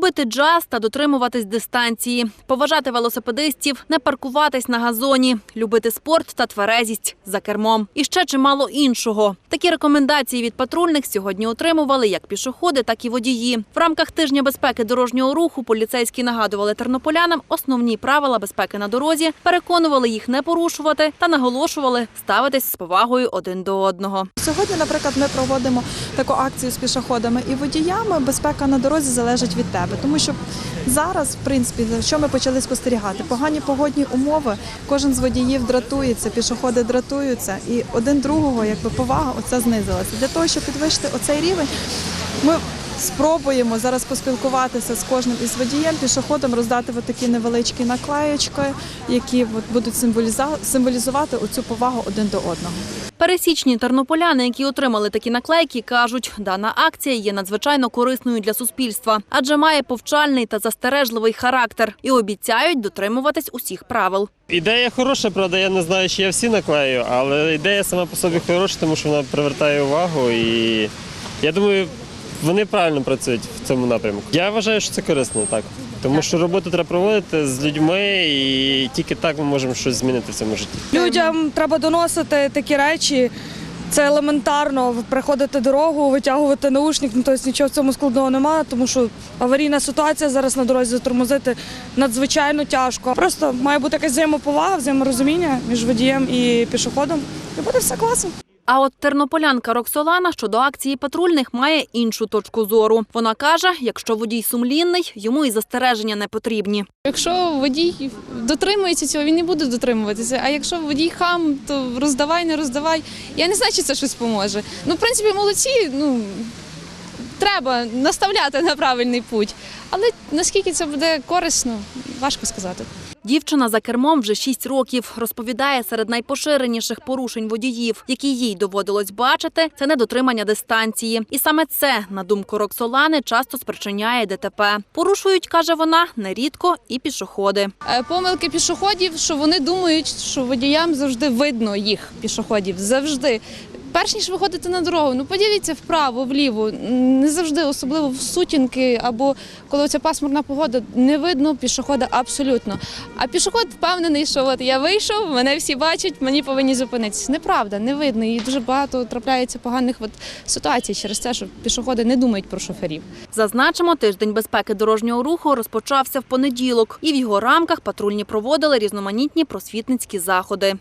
любити джаз та дотримуватись дистанції, поважати велосипедистів, не паркуватись на газоні, любити спорт та тверезість за кермом. І ще чимало іншого. Такі рекомендації від патрульних сьогодні отримували як пішоходи, так і водії. В рамках тижня безпеки дорожнього руху поліцейські нагадували тернополянам основні правила безпеки на дорозі, переконували їх не порушувати та наголошували ставитись з повагою один до одного. Сьогодні, наприклад, ми проводимо таку акцію з пішоходами і водіями. Безпека на дорозі залежить від тебе, тому що зараз, в принципі, що ми почали спостерігати? Погані погодні умови. Кожен з водіїв дратується, пішоходи дратуються, і один другого, якби повага, оце знизилася. Для того, щоб підвищити оцей рівень, ми. Спробуємо зараз поспілкуватися з кожним із водієм, пішоходом, роздати такі невеличкі наклеєчки, які будуть символізувати оцю повагу один до одного. Пересічні тернополяни, які отримали такі наклейки, кажуть, дана акція є надзвичайно корисною для суспільства, адже має повчальний та застережливий характер і обіцяють дотримуватись усіх правил. Ідея хороша, правда, я не знаю, чи я всі наклею, але ідея сама по собі хороша, тому що вона привертає увагу і я думаю, вони правильно працюють в цьому напрямку. Я вважаю, що це корисно, так. Тому що роботу треба проводити з людьми, і тільки так ми можемо щось змінити в цьому житті. Людям треба доносити такі речі. Це елементарно приходити дорогу, витягувати наушник, ну тобто нічого в цьому складного немає, тому що аварійна ситуація зараз на дорозі затормозити надзвичайно тяжко. Просто має бути якась взаємоповага, взаєморозуміння між водієм і пішоходом. І буде все класно. А от тернополянка Роксолана щодо акції патрульних має іншу точку зору. Вона каже, якщо водій сумлінний, йому і застереження не потрібні. Якщо водій дотримується цього, він не буде дотримуватися. А якщо водій хам, то роздавай, не роздавай. Я не знаю, чи це щось поможе. Ну, в принципі, молодці, ну треба наставляти на правильний путь. Але наскільки це буде корисно, важко сказати. Дівчина за кермом вже 6 років. Розповідає, серед найпоширеніших порушень водіїв, які їй доводилось бачити, це недотримання дистанції. І саме це, на думку Роксолани, часто спричиняє ДТП. Порушують, каже вона, нерідко і пішоходи. Е, Помилки пішоходів, що вони думають, що водіям завжди видно їх пішоходів. Завжди. Перш ніж виходити на дорогу, ну подивіться вправо, вліво. Не завжди, особливо в сутінки або коли ця пасмурна погода, не видно пішохода абсолютно. А пішоход впевнений, що от я вийшов, мене всі бачать, мені повинні зупинитися. Неправда, не видно. І дуже багато трапляється поганих от ситуацій через те, що пішоходи не думають про шоферів. Зазначимо, тиждень безпеки дорожнього руху розпочався в понеділок, і в його рамках патрульні проводили різноманітні просвітницькі заходи.